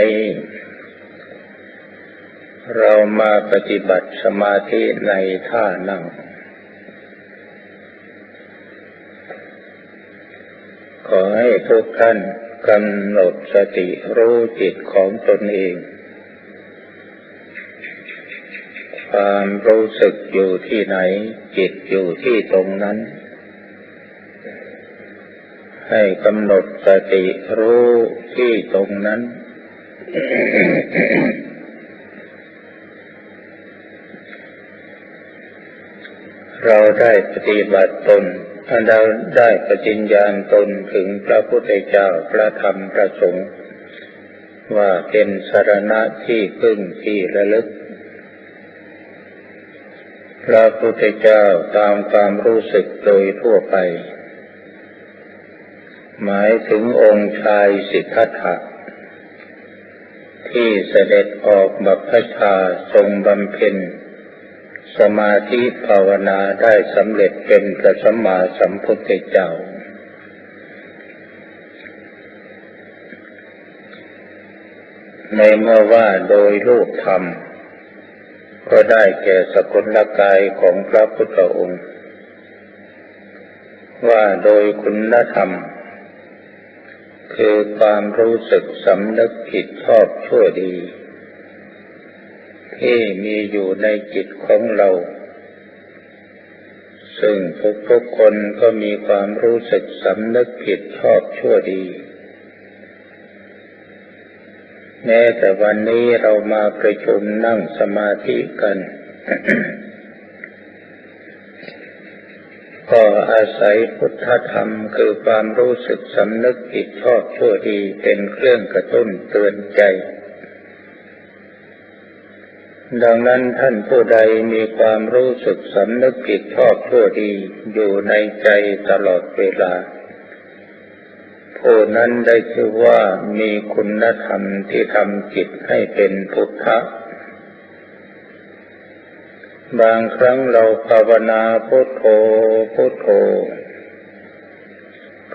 นี้ เรามาปฏิบัติสมาธิในท่านั่ง ขอให้ทุกท่านกำหนดสติรู้จิตของตนเอง ความรู้สึกอยู่ที่ไหน จิตอยู่ที่ตรงนั้นให้กำหนดสติรู้ที่ตรงนั้น เราได้ปฏิบัติตนเราได้ปฏิญญาณตนถึงพระพุทธเจ้าพระธรรมพระสงฆ์ว่าเป็นสารณะที่พึ่งที่ระลึก พระพุทธเจ้าตามความรู้สึกโดยทั่วไป หมายถึงองค์ชายสิทธัตถะ ที่เสด็จออกบัพพชาทรงบำเพ็ญ สมาธิภาวนาได้สำเร็จเป็นพระสัมมาสัมพุทธเจ้า ในเมื่อว่าโดยรูปธรรม ก็ได้แก่สกุลกายของพระพุทธองค์ ว่าโดยคุณธรรม คือความรู้สึกสำนึกผิดชอบชั่วดี ที่มีอยู่ในจิตของเรา ซึ่งทุกๆคนก็มีความรู้สึกสำนึกผิดชอบชั่วดี แม้แต่วันนี้เรามาประชุมนั่งสมาธิกัน ก็อาศัยพุทธธรรมคือความรู้สึกสำนึกผิดชอบชั่วดีเป็นเครื่องกระตุ้นเตือนใจ ดังนั้นท่านผู้ใดมีความรู้สึกสำนึกผิดชอบชั่วดีอยู่ในใจตลอดเวลาผู้นั้นได้ชื่อว่ามีคุณธรรมที่ทำจิตให้เป็นพุทธะ บางครั้งเราภาวนาพุทโธพุทโธ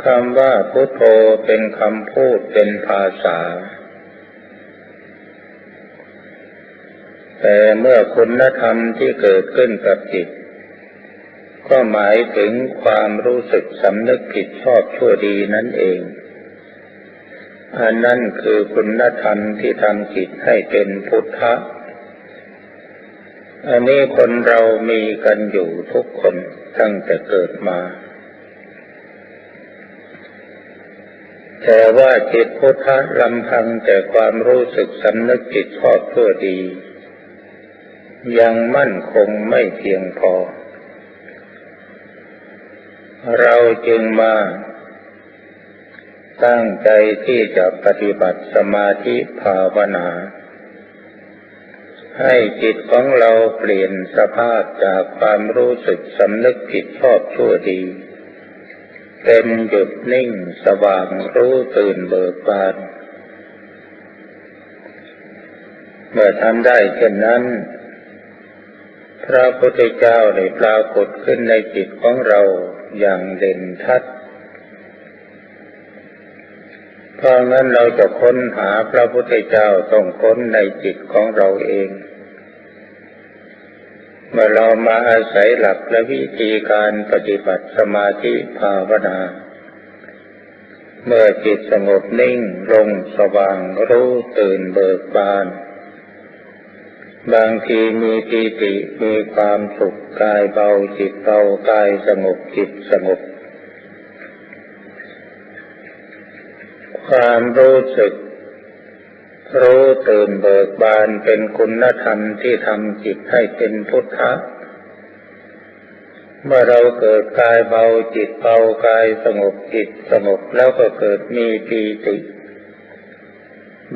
คำว่าพุทโธเป็นคำพูดเป็นภาษา แต่เมื่อคุณธรรมที่เกิดขึ้นกับจิต ก็หมายถึงความรู้สึกสำนึกผิดชอบชั่วดีนั่นเอง อันนั้นคือคุณธรรมที่ทำจิตให้เป็นพุทธะ อันนี้คนเรามีกันอยู่ทุกคนตั้งแต่เกิดมา แต่ว่าจิตพุทธะลำพังแต่ความรู้สึกสำนึกผิดชอบชั่วดี ยังมั่นคงไม่เพียงพอ เราจึงมา ตั้งใจที่จะปฏิบัติสมาธิภาวนา ให้จิตของเราเปลี่ยนสภาพจากความรู้สึกสำนึกผิดชอบชั่วดี เป็นหยุดนิ่งสว่างรู้ตื่นเบิกบาน เมื่อทำได้เช่นนั้น พระพุทธเจ้าได้ปรากฏขึ้นในจิตของเราอย่างเด่นชัดเพราะงั้นเราจะค้นหาพระพุทธเจ้าต้องค้นในจิตของเราเอง เมื่อเรามาอาศัยหลักและวิธีการปฏิบัติสมาธิภาวนา เมื่อจิตสงบนิ่งลงสว่างรู้ตื่นเบิกบาน บางทีมีปีติมีความสุขกายเบาจิตเบากายสงบจิตสงบ ความรู้สึก รู้ตื่นเบิกบานเป็นคุณธรรมที่ทำจิตให้เป็นพุทธะ เมื่อเราเกิดกายเบาจิตเบากายสงบจิตสงบแล้วก็เกิดมีปีติ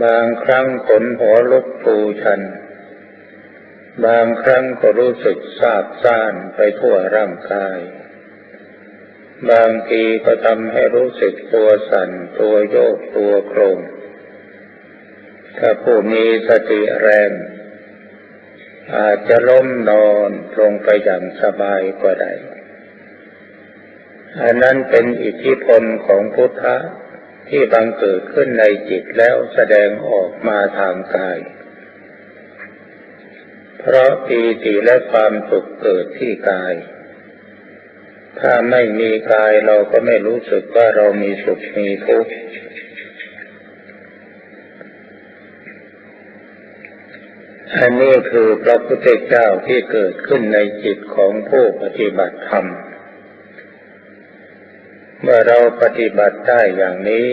บางครั้งขนหัวลุกฟูชัน บางครั้งก็รู้สึกซาบซ่านไปทั่วร่างกาย บางทีก็ทำให้รู้สึกตัวสั่นตัวโยกตัวโครง ถ้าผู้มีสติแรง อาจจะล้มนอนลงไปอย่างสบายก็ได้อันนั้นเป็นอิทธิพลของพุทธะที่บังเกิดขึ้นในจิตแล้วแสดงออกมาทางกาย เพราะปีติและความสุขเกิดที่กาย ถ้าไม่มีกายเราก็ไม่รู้สึกว่าเรามีสุขมีทุกข์ อันนี้คือพระพุทธเจ้าที่เกิดขึ้นในจิตของผู้ปฏิบัติธรรม เมื่อเราปฏิบัติได้อย่างนี้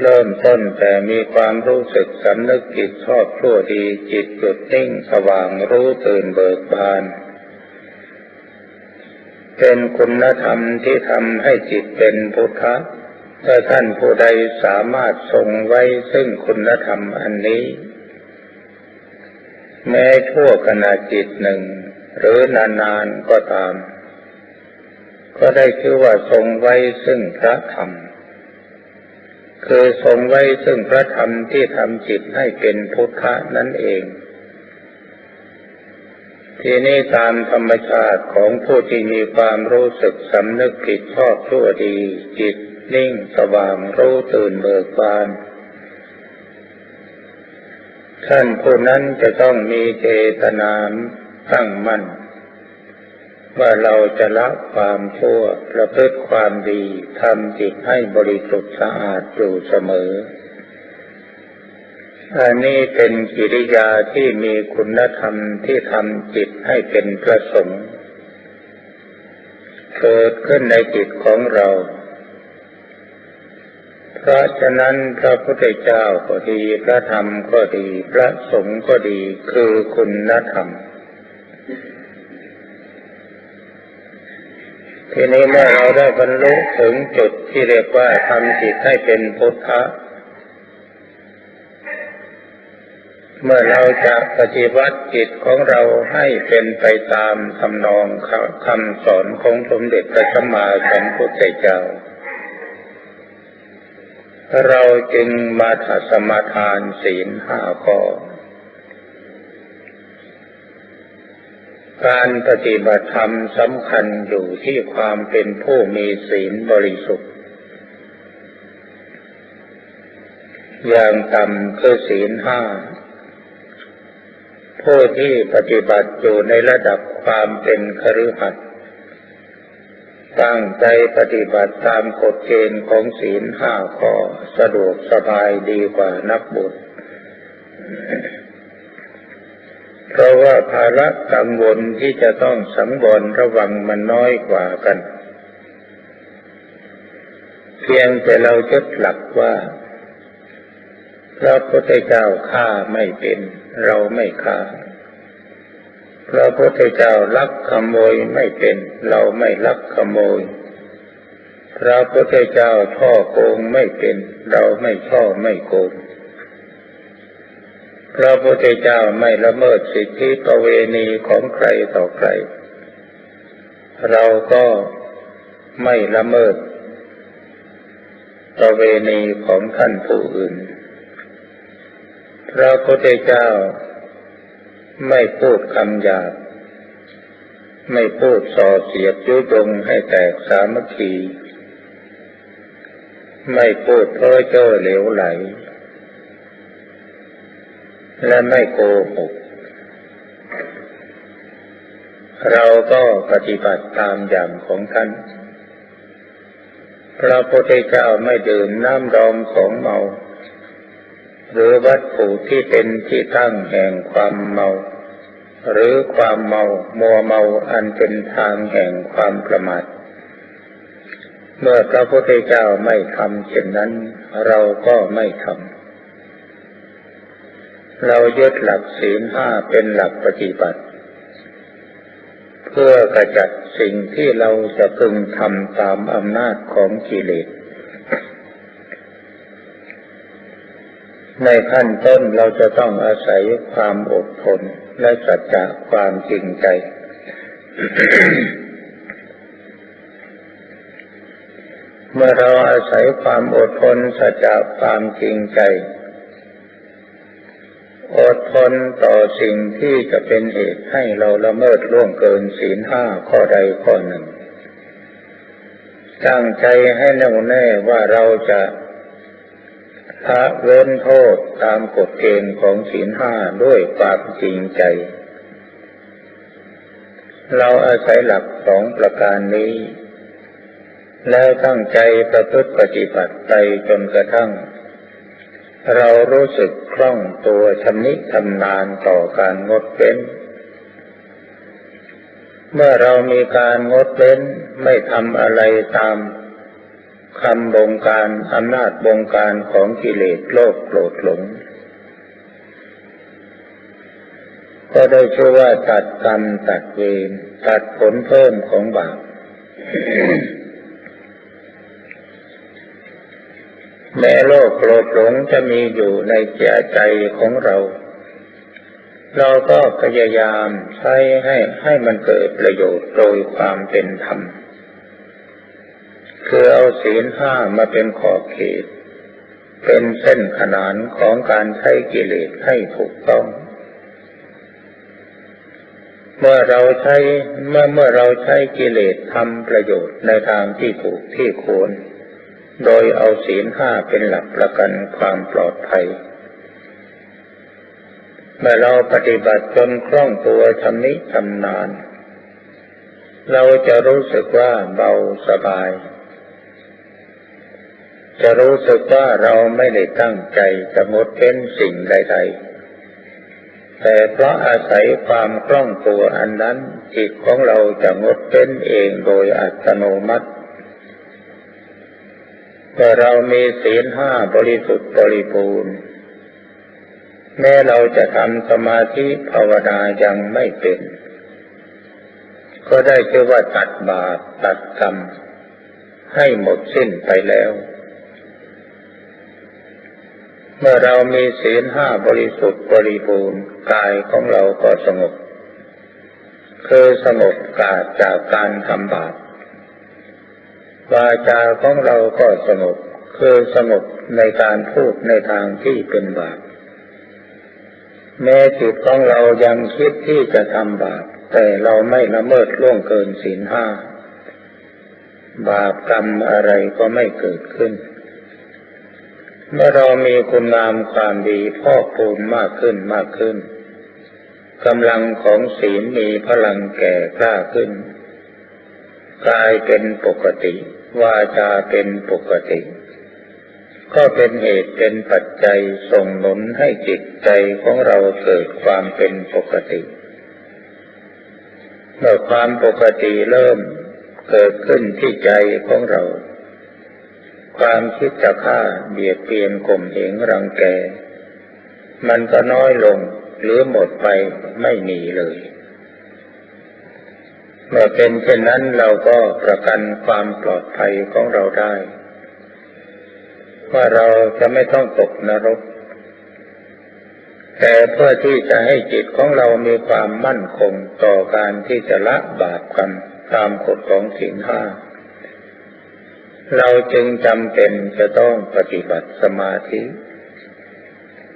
เริ่มต้นแต่มีความรู้สึกสำนึกจิตชอบชั่วดีจิตหยุดนิ่งสว่างรู้ตื่นเบิกบาน เป็นคุณธรรมที่ทำให้จิตเป็นพุทธะถ้าท่านผู้ใดสามารถทรงไว้ซึ่งคุณธรรมอันนี้ แม้ชั่วขณะจิตหนึ่ง หรือนานๆก็ตาม ก็ได้ชื่อว่าทรงไว้ซึ่งพระธรรม คือทรงไว้ซึ่งพระธรรมที่ทำจิตให้เป็นพุทธะนั่นเอง ทีนี้ตามธรรมชาติของผู้ที่มีความรู้สึกสำนึกผิดชอบชั่วดี จิตนิ่งสว่างรู้ตื่นเบิกบาน ท่านผู้นั้นจะต้องมีเจตนาตั้งมั่น ว่าเราจะละความชั่วประพฤติความดีทำจิตให้บริสุทธิ์สะอาดอยู่เสมอ อันนี้เป็นกิริยาที่มีคุณธรรมที่ทำจิตให้เป็นประสงค์เกิดขึ้นในจิตของเรา เพราะฉะนั้นพระพุทธเจ้าก็ดี พระธรรมก็ดี พระสงฆ์ก็ดี คือคุณธรรม ทีนี้เมื่อเราได้บรรลุถึงจุดที่เรียกว่าทำจิตให้เป็นพุทธะ เมื่อเราจะปฏิบัติจิตของเราให้เป็นไปตามทำนองคำสอนของสมเด็จพระสัมมาสัมพุทธเจ้า เราจึงมาถัสมาทานศีลห้าข้อ การปฏิบัติธรรมสำคัญอยู่ที่ความเป็นผู้มีศีลบริสุทธิ์ อย่างต่ำคือศีลห้า ผู้ที่ปฏิบัติอยู่ในระดับความเป็นคฤหัสถ ตั้งใจปฏิบัติตามกฎเกณฑ์ของศีลห้าข้อสะดวกสบายดีกว่านักบุญเพราะว่าภาระกังวลที่จะต้องสังวรระวังมันน้อยกว่ากัน เพียงแต่เราจดหลักว่าพระพุทธเจ้าฆ่าไม่เป็น เราไม่ฆ่า พระพุทธเจ้าลักขโมยไม่เป็น เราไม่ลักขโมย พระพุทธเจ้าช่อโกงไม่เป็น เราไม่ช่อไม่โกง พระพุทธเจ้าไม่ละเมิดสิทธิประเวณีของใครต่อใคร เราก็ไม่ละเมิดประเวณีของท่านผู้อื่น พระพุทธเจ้า ไม่พูดคำหยาบ ไม่พูดส่อเสียดยุยงให้แตกสามัคคี ไม่พูดเพ้อเจ้อเหลวไหล และไม่โกหก เราก็ปฏิบัติตามอย่างของท่านพระพุทธเจ้าไม่ดื่มน้ำดองของเมา หรือวัตถุที่เป็นที่ตั้งแห่งความเมา หรือความเมามัวเมาอันเป็นทางแห่งความประมาทเมื่อพระพุทธเจ้าไม่ทำเช่นนั้น เราก็ไม่ทำเรายึดหลักศีลห้าเป็นหลักปฏิบัติ เพื่อกระจัดสิ่งที่เราจะพึงทำตามอำนาจของกิเลส ในขั้นต้นเราจะต้องอาศัยความอดทนและสัจจะความจริงใจ เมื่อเราอาศัยความอดทนสัจจะความจริงใจ อดทนต่อสิ่งที่จะเป็นเหตุให้เราละเมิดล่วงเกินศีลห้าข้อใดข้อหนึ่งตั้งใจให้แน่วแน่ว่าเราจะ ละเว้นโทษตามกฎเกณฑ์ของศีลห้าด้วยความจริงใจ เราอาศัยหลักสองประการนี้ แล้วตั้งใจประพฤติปฏิบัติไปจนกระทั่ง เรารู้สึกคล่องตัวชำนิชำนาญต่อการงดเว้น เมื่อเรามีการงดเว้นไม่ทำอะไรตาม คำบงการอำนาจบงการของกิเลสโลภโกรธหลง ก็ได้ชื่อว่าตัดกรรมตัดเวรตัดผลเพิ่มของบาปแม้โลภโกรธหลงจะมีอยู่ในใจใจของเรา เราก็พยายามใช้ให้ให้มันเกิดประโยชน์โดยความเป็นธรรม คือเอาศีลห้ามาเป็นขอบเขต เป็นเส้นขนานของการใช้กิเลสให้ถูกต้อง เมื่อเราใช้เมื่อเมื่อเราใช้กิเลสทำประโยชน์ในทางที่ถูกที่ควรโดยเอาศีลห้าเป็นหลักประกันความปลอดภัย เมื่อเราปฏิบัติจนคล่องตัวชำนิชำนาญ เราจะรู้สึกว่าเบาสบาย จะรู้สึกว่าเราไม่ได้ตั้งใจจะงดเว้นสิ่งใด ๆ แต่เพราะอาศัยความคล่องตัวอันนั้นจิตของเราจะงดเว้นเองโดยอัตโนมัติเมื่อเรามีศีลห้าบริสุทธิ์บริบูรณ์แม้เราจะทำสมาธิภาวนายังไม่เป็น ก็ได้ชื่อว่าตัดบาปตัดกรรมให้หมดสิ้นไปแล้ว เมื่อเรามีศีลห้าบริสุทธิ์บริบูรณ์กายของเราก็สงบ คือสงบกาดจากการทำบาปวาจาของเราก็สงบคือสงบในการพูดในทางที่เป็นบาปแม้จิตของเรายังคิดที่จะทำบาปแต่เราไม่ละเมิดล่วงเกินศีลห้า บาปกรรมอะไรก็ไม่เกิดขึ้น เมื่อเรามีคุณงามความดีพอกพูนมากขึ้นมากขึ้นกำลังของศีลมีพลังแก่กล้าขึ้นกายเป็นปกติ วาจาเป็นปกติ ก็เป็นเหตุเป็นปัจจัยส่งหนุนให้จิตใจของเราเกิดความเป็นปกติเมื่อความปกติเริ่มเกิดขึ้นที่ใจของเรา ความคิดจะฆ่าเบียดเบียนข่มเหงรังแก มันก็น้อยลงหรือหมดไปไม่มีเลย เมื่อเป็นเช่นนั้นเราก็ประกันความปลอดภัยของเราได้ ว่าเราจะไม่ต้องตกนรก แต่เพื่อที่จะให้จิตของเรามีความมั่นคงต่อการที่จะละบาปกรรมตามกฎของศีลห้า เราจึงจำเป็นจะต้องปฏิบัติสมาธิ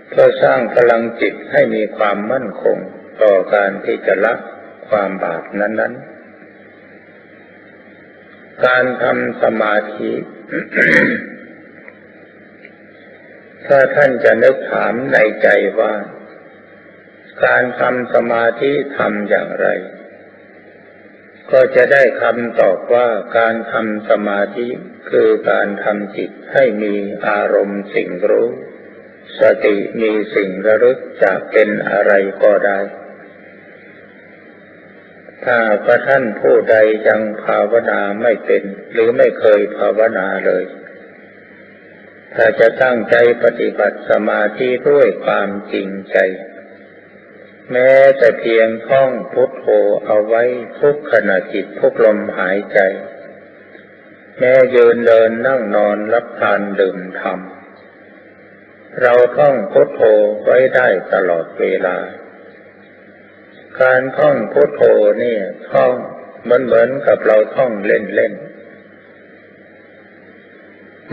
เพื่อสร้างพลังจิตให้มีความมั่นคงต่อการที่จะละความบาปนั้น ๆ การทำสมาธิ ถ้าท่านจะนึกถามในใจว่า การทำสมาธิทำอย่างไร ก็จะได้คำตอบว่าการทำสมาธิคือการทำจิตให้มีอารมณ์สิ่งรู้ สติมีสิ่งระลึกจะเป็นอะไรก็ได้ ถ้าพระท่านผู้ใดยังภาวนาไม่เป็น หรือไม่เคยภาวนาเลย ถ้าจะตั้งใจปฏิบัติสมาธิด้วยความจริงใจ แม้แต่เพียงท่องพุทโธเอาไว้ทุกขณะจิตทุกลมหายใจ แม้ยืนเดินนั่งนอนรับทานดื่มทำเราท่องพุทโธไว้ได้ตลอดเวลา การท่องพุทโธเนี่ยท่องมันเหมือนกับเราท่องเล่นๆ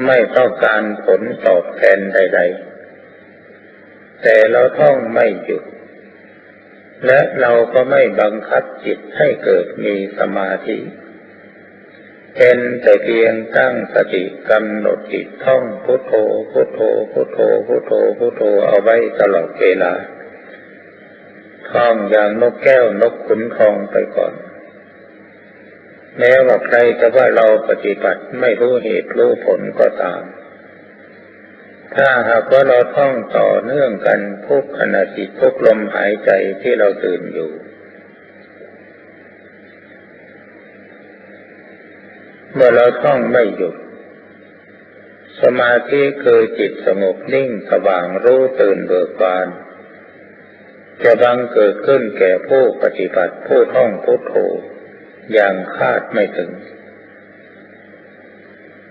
ไม่ต้องการผลตอบแทนใด ๆ แต่เราท่องไม่หยุด และเราก็ไม่บังคับจิตให้เกิดมีสมาธิ เป็นแต่เพียงตั้งสติกำหนดจิตท่องพุทโธพุทโธพุทโธพุทโธพุทโธเอาไว้ตลอดเวลาท่องอย่างนกแก้วนกขุนทองไปก่อน แม้ว่าใครจะว่าเราปฏิบัติไม่รู้เหตุรู้ผลก็ตาม ถ้าหากว่าเราท่องต่อเนื่องกันทุกขณะจิตทุกลมหายใจที่เราตื่นอยู่ เมื่อเราท่องไม่หยุด สมาธิคือจิตสงบนิ่งสว่างรู้ตื่นเบิกบานจะบังเกิดขึ้นแก่ผู้ปฏิบัติผู้ท่องพุทโธอย่างคาดไม่ถึง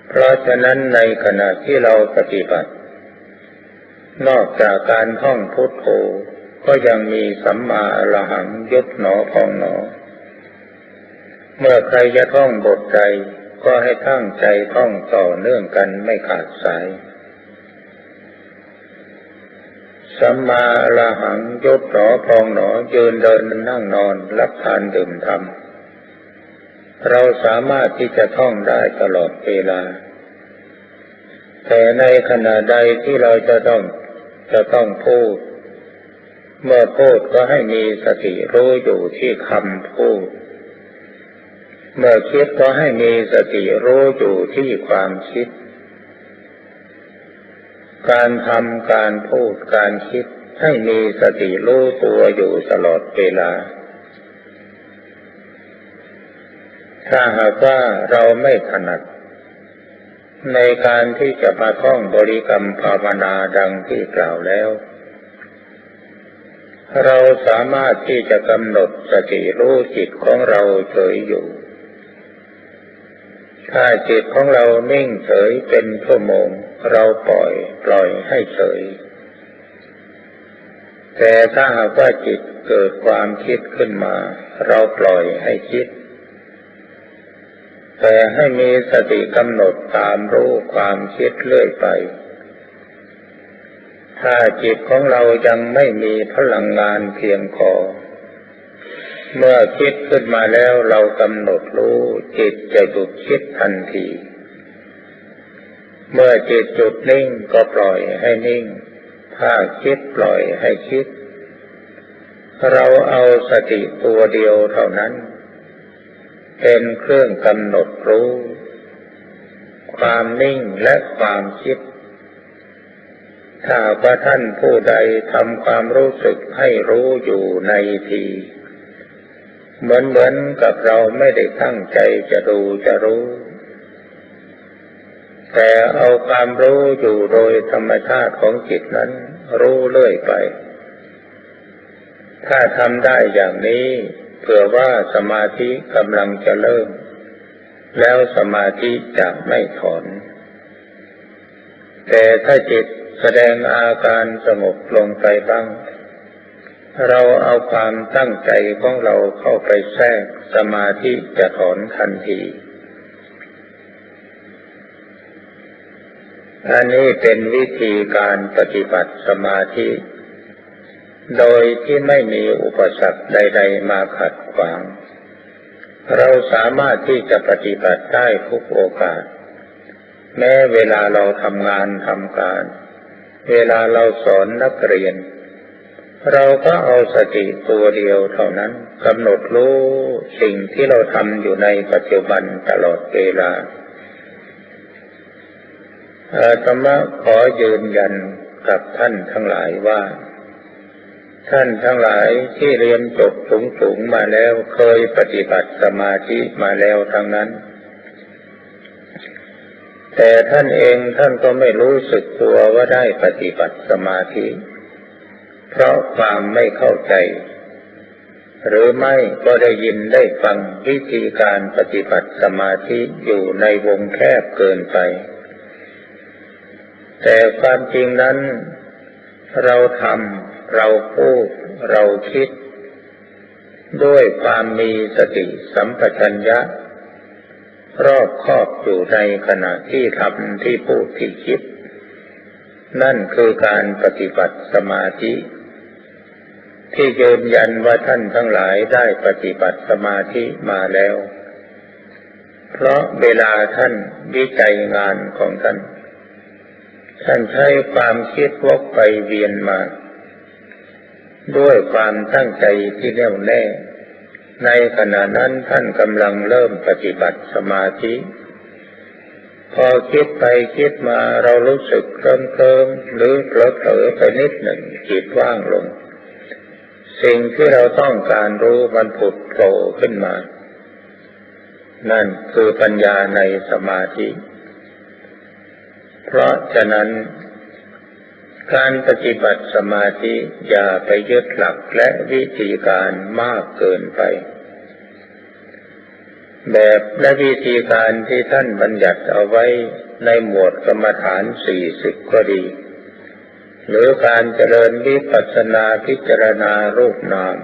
เพราะฉะนั้นในขณะที่เราปฏิบัติ นอกจากการท่องพุทโธก็ยังมีสัมมาอรหังยุบหนอพองหนอ เมื่อใครจะท่องบทใจก็ให้ตั้งใจท่องต่อเนื่องกันไม่ขาดสาย สัมมาละหังยศหนอพองหนอยืนเดินนั่งนอนรับทานดื่มทำเราสามารถที่จะท่องได้ตลอดเวลาแต่ในขณะใดที่เราจะต้อง จะต้องพูด เมื่อพูดก็ให้มีสติรู้อยู่ที่คำพูด เมื่อคิดก็ให้มีสติรู้อยู่ที่ความคิด การทำการพูดการคิดให้มีสติรู้ตัวอยู่ตลอดเวลาถ้าหากว่าเราไม่ถนัด ในการที่จะมาท่องบริกรรมภาวนาดังที่กล่าวแล้ว เราสามารถที่จะกำหนดสติรู้จิตของเราเฉยอยู่ ถ้าจิตของเรานิ่งเฉยเป็นชั่วโมง เราปล่อยปล่อยให้เฉย แต่ถ้าหากว่าจิตเกิดความคิดขึ้นมา เราปล่อยให้คิด แต่ให้มีสติกำหนดตามรู้ความคิดเรื่อยไป ถ้าจิตของเรายังไม่มีพลังงานเพียงพอเมื่อคิดขึ้นมาแล้วเรากำหนดรู้จิตจะหยุดคิดทันที เมื่อจิตจุดนิ่งก็ปล่อยให้นิ่ง ถ้าคิดปล่อยให้คิด เราเอาสติตัวเดียวเท่านั้น เป็นเครื่องกำหนดรู้ ความนิ่งและความคิด ถ้าพระท่านผู้ใดทำความรู้สึกให้รู้อยู่ในที เหมือนเหมือนกับเราไม่ได้ตั้งใจจะดูจะรู้ แต่เอาความรู้อยู่โดยธรรมชาติของจิตนั้น รู้เรื่อยไป ถ้าทำได้อย่างนี้ เผื่อว่าสมาธิกำลังจะเริ่ม แล้วสมาธิจะไม่ถอน แต่ถ้าจิตแสดงอาการสงบลงไปบ้าง เราเอาความตั้งใจของเราเข้าไปแทรกสมาธิจะถอนทันทีอันนี้เป็นวิธีการปฏิบัติสมาธิ โดยที่ไม่มีอุปสรรคใด ๆ มาขัดขวาง เราสามารถที่จะปฏิบัติได้ทุกโอกาส แม้เวลาเราทำงานทำการ เวลาเราสอนนักเรียน เราก็เอาสติตัวเดียวเท่านั้นกำหนดรู้สิ่งที่เราทำอยู่ในปัจจุบันตลอดเวลาอาตมาขอยืนยันกับท่านทั้งหลายว่า ท่านทั้งหลายที่เรียนจบสูงๆมาแล้วเคยปฏิบัติสมาธิมาแล้วทั้งนั้น แต่ท่านเองท่านก็ไม่รู้สึกตัวว่าได้ปฏิบัติสมาธิ เพราะความไม่เข้าใจ หรือไม่ก็ได้ยินได้ฟังวิธีการปฏิบัติสมาธิอยู่ในวงแคบเกินไป แต่ความจริงนั้นเราทำ เราพูดเราคิด ด้วยความมีสติสัมปชัญญะ รอบครอบอยู่ในขณะที่ทำที่พูดที่คิด นั่นคือการปฏิบัติสมาธิ ที่ยืนยันว่าท่านทั้งหลายได้ปฏิบัติสมาธิมาแล้ว เพราะเวลาท่านวิจัยงานของท่านท่านใช้ความคิดวกไปเวียนมา ด้วยความตั้งใจที่แน่วแน่ ในขณะนั้นท่านกำลังเริ่มปฏิบัติสมาธิ พอคิดไปคิดมาเรารู้สึกเคลิ้มเคลิมหรือเผลอเผลอไปนิดหนึ่งจิตว่างลง สิ่งที่เราต้องการรู้มันผุดโผล่ขึ้นมา นั่นคือปัญญาในสมาธิ เพราะฉะนั้น การปฏิบัติสมาธิอย่าไปยึดหลักและวิธีการมากเกินไป แบบและวิธีการที่ท่านบัญญัติเอาไว้ในหมวดกรรมฐานสี่สิบก็ดี หรือการเจริญวิปัสสนาพิจารณารูปนาม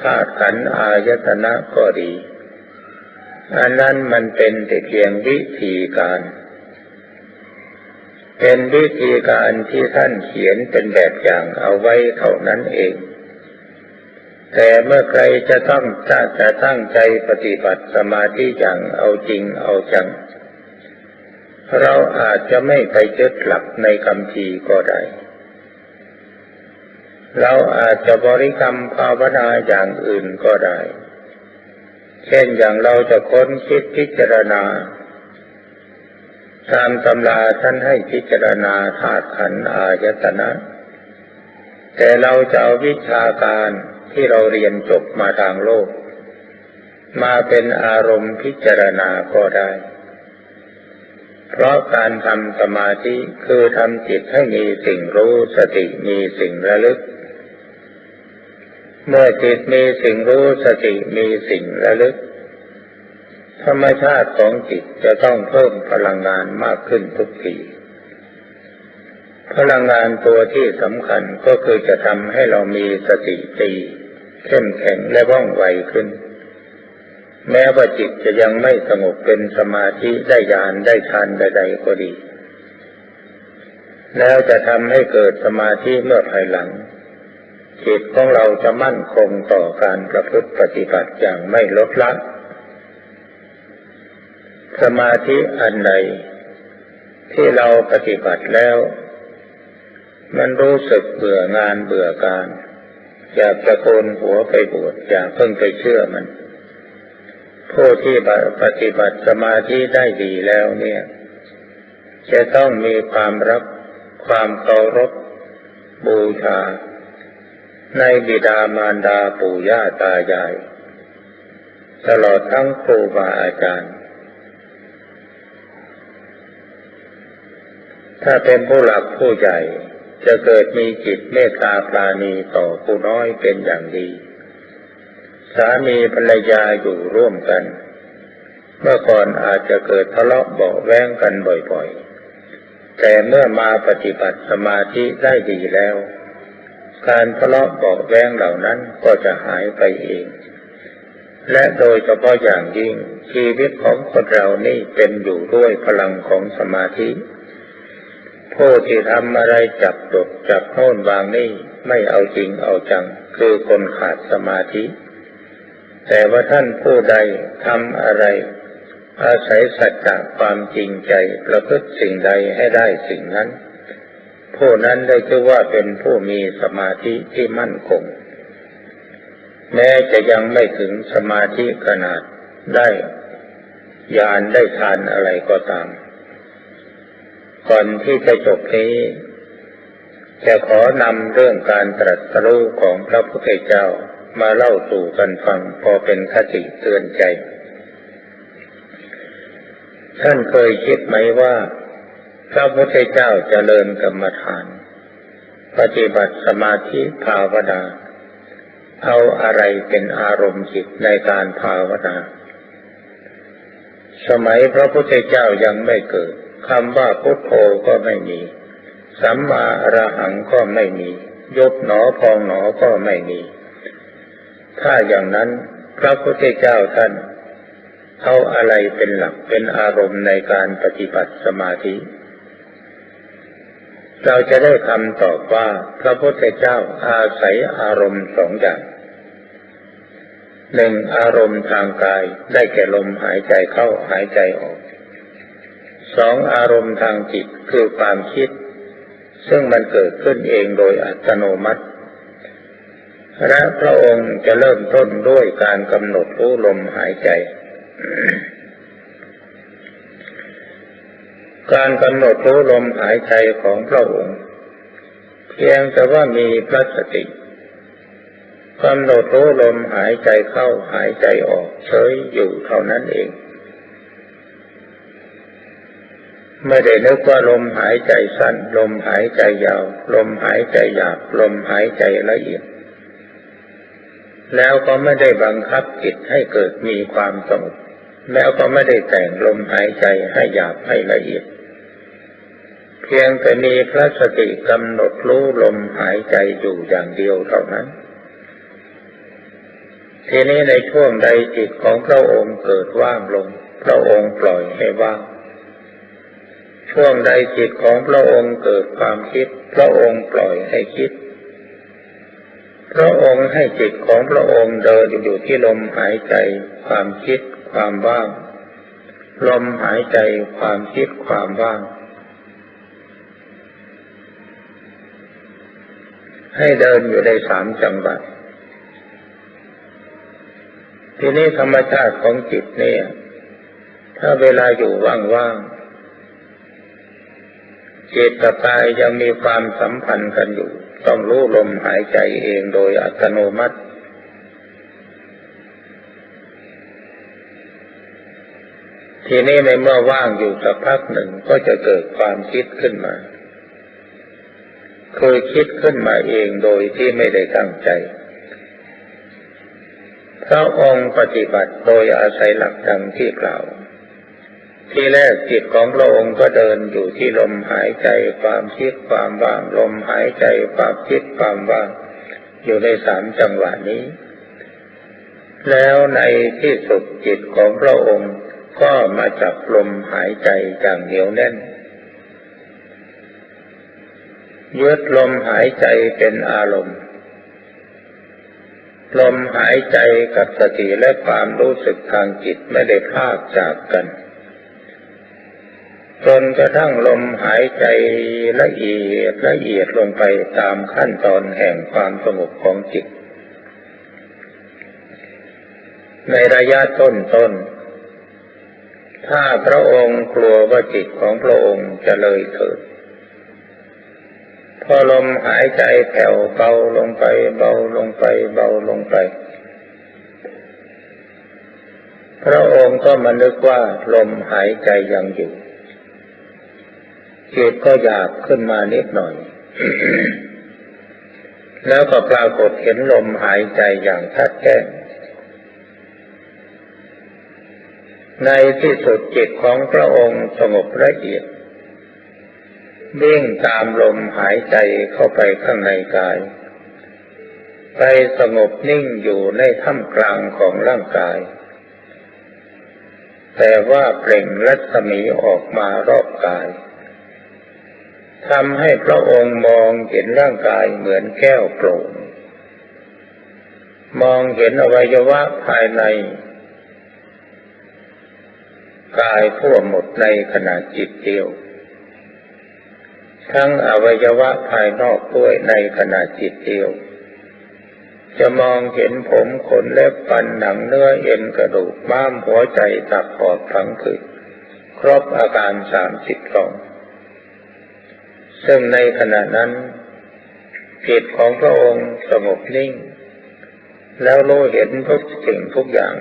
ธาตุขันอายตนะก็ดี อันนั้นมันเป็นแต่เพียงวิธีการ เป็นวิธีการที่ท่านเขียนเป็นแบบอย่างเอาไว้เท่านั้นเอง แต่เมื่อใครจะต้องจะจะตั้งใจปฏิบัติสมาธิอย่างเอาจริงเอาจัง เราอาจจะไม่ไปยึดหลักในคำพีก็ได้ เราอาจจะบริกรรมภาวนาอย่างอื่นก็ได้ เช่นอย่างเราจะค้นคิดพิจารณา ตามตำราท่านให้พิจารณาธาตุขันธ์อายตนะ แต่เราจะเอาวิชาการที่เราเรียนจบมาทางโลก มาเป็นอารมณ์พิจารณาก็ได้ เพราะการทำสมาธิคือทำจิตให้มีสิ่งรู้สติมีสิ่งระลึก เมื่อจิตมีสิ่งรู้สติมีสิ่งระลึก ธรรมชาติของจิตจะต้องเพิ่มพลังงานมากขึ้นทุกทีพลังงานตัวที่สำคัญก็คือจะทำให้เรามีสติตีเข้มแข็งและว่องไวขึ้น แม้ว่าจิตจะยังไม่สงบเป็นสมาธิได้ญาณได้ฌานใดๆก็ดี แล้วจะทำให้เกิดสมาธิเมื่อภายหลัง จิตของเราจะมั่นคงต่อการประพฤติปฏิบัติอย่างไม่ลดละ สมาธิอันใดที่เราปฏิบัติแล้ว มันรู้สึกเบื่องานเบื่อการอยากจะโกนหัวไปบวชอย่าเพิ่งไปเชื่อมันผู้ที่ปฏิบัติสมาธิได้ดีแล้วเนี่ย จะต้องมีความรักความเคารพบูชา ในบิดามารดาปู่ย่าตายาย ตลอดทั้งครูบาอาจารย์ ถ้าเป็นผู้หลักผู้ใหญ่ จะเกิดมีจิตเมตตาปราณีต่อผู้น้อยเป็นอย่างดี สามีภรรยาอยู่ร่วมกัน เมื่อก่อนอาจจะเกิดทะเลาะเบาแวงกันบ่อยๆ แต่เมื่อมาปฏิบัติสมาธิได้ดีแล้ว การทะเลาะเบาแวงเหล่านั้นก็จะหายไปเอง และโดยเฉพาะอย่างยิ่งชีวิตของคนเรานี่เป็นอยู่ด้วยพลังของสมาธิ ผู้ที่ทำอะไรจับจดจับโน่นวางนี่ไม่เอาจริงเอาจัง คือคนขาดสมาธิ แต่ว่าท่านผู้ใดทำอะไร อาศัยสัจจะความจริงใจประพฤติสิ่งใดให้ได้สิ่งนั้น ผู้นั้นได้ชื่อว่าเป็นผู้มีสมาธิที่มั่นคง แม้จะยังไม่ถึงสมาธิขนาดได้ญาณได้ทานอะไรก็ตาม ก่อนที่จะจบนี้ จะขอนำเรื่องการตรัสรู้ของพระพุทธเจ้ามาเล่าสู่กันฟังพอเป็นคติเตือนใจ ท่านเคยคิดไหมว่า พระพุทธเจ้าจเจริญกรรมฐาน ปฏิบัติสมาธิภาวนาเอาอะไรเป็นอารมณ์จิตในการภาวนา สมัยพระพุทธเจ้ายังไม่เกิด คำว่าพุทโธก็ไม่มีสัมมาอรหังก็ไม่มี ยกหนอพองหนอก็ไม่มี ถ้าอย่างนั้นพระพุทธเจ้าท่านเอาอะไรเป็นหลักเป็นอารมณ์ในการปฏิบัติสมาธิ เราจะได้คำตอบว่าพระพุทธเจ้าอาศัยอารมณ์สองอย่างหนึ่งอารมณ์ทางกายได้แก่ลมหายใจเข้าหายใจออก สองอารมณ์ทางจิตคือความคิด ซึ่งมันเกิดขึ้นเองโดยอัตโนมัติ และพระองค์จะเริ่มต้นด้วยการกำหนดรู้ลมหายใจ การกำหนดรู้ลมหายใจของพระองค์ เพียงแต่ว่ามีพระสติกำหนดรู้ลมหายใจเข้าหายใจออกเฉยอยู่เท่านั้นเอง ไม่ได้นึกว่าลมหายใจสั้น ลมหายใจยาว ลมหายใจหยาบลมหายใจละเอียด แล้วก็ไม่ได้บังคับจิตให้เกิดมีความสงบแล้วก็ไม่ได้แต่งลมหายใจให้หยาบให้ละเอียด เพียงแต่มีพระสติกำหนดรู้ลมหายใจอยู่อย่างเดียวเท่านั้น ทีนี้ในช่วงใดจิตของพระองค์เกิดว่างลง พระองค์ปล่อยให้ว่าง ช่วงใดจิตของพระองค์เกิดความคิด พระองค์ปล่อยให้คิด พระองค์ให้จิตของพระองค์เดินอยู่ที่ลมหายใจ ความคิด ความว่าง ลมหายใจความคิดความว่าง ให้เดินอยู่ในสามจังหวะทีนี้ธรรมชาติของจิตเนี่ย ถ้าเวลาอยู่ว่างๆ จิตกับกายยังมีความสัมพันธ์กันอยู่ ต้องรู้ลมหายใจเองโดยอัตโนมัติ ทีนี้ในเมื่อว่างอยู่สักพักหนึ่งก็จะเกิดความคิดขึ้นมาเคยคิดขึ้นมาเองโดยที่ไม่ได้ตั้งใจพระองค์ปฏิบัติโดยอาศัยหลักดังที่กล่าว ที่แรกจิตของพระองค์ก็เดินอยู่ที่ลมหายใจความคิดความว่างลมหายใจความคิดความว่าง อยู่ในสามจังหวะนี้ แล้วในที่สุดจิตของพระองค์ก็มาจับลมหายใจอย่างเหนียวแน่นยึดลมหายใจเป็นอารมณ์ ลมหายใจกับสติและความรู้สึกทางจิตไม่ได้พากจากกัน จนกระทั่งลมหายใจละเอียดละเอียดลงไปตามขั้นตอนแห่งความสงบของจิต ในระยะต้นต้น ถ้าพระองค์กลัวว่าจิตของพระองค์จะเลยเถิด พอลมหายใจแผ่วเบาลงไปเบาลงไปเบาลงไป พระองค์ก็มานึกว่าลมหายใจยังอยู่ จิตก็อยากขึ้นมานิดหน่อย แล้วก็ปรากฏเห็นลมหายใจอย่างชัดแจ้งในที่สุดจิตของพระองค์สงบละเอียดวิ่งตามลมหายใจเข้าไปข้างในกาย ไปสงบนิ่งอยู่ในท่ามกลางของร่างกาย แต่ว่าเปล่งรัศมีออกมารอบกาย ทำให้พระองค์มองเห็นร่างกายเหมือนแก้วโปร่ง มองเห็นอวัยวะภายใน กายทั่วหมดในขณะจิตเดียว ทั้งอวัยวะภายนอกด้วยในขณะจิตเดียว จะมองเห็นผมขนเล็บฟันหนังเนื้อเอ็นกระดูกม้ามหัวใจตับปอดทั้งคือครบอาการสามสิบสอง ซึ่งในขณะนั้นจิตของพระองค์สงบนิ่ง แล้วรู้เห็นทุกสิ่งทุกอย่าง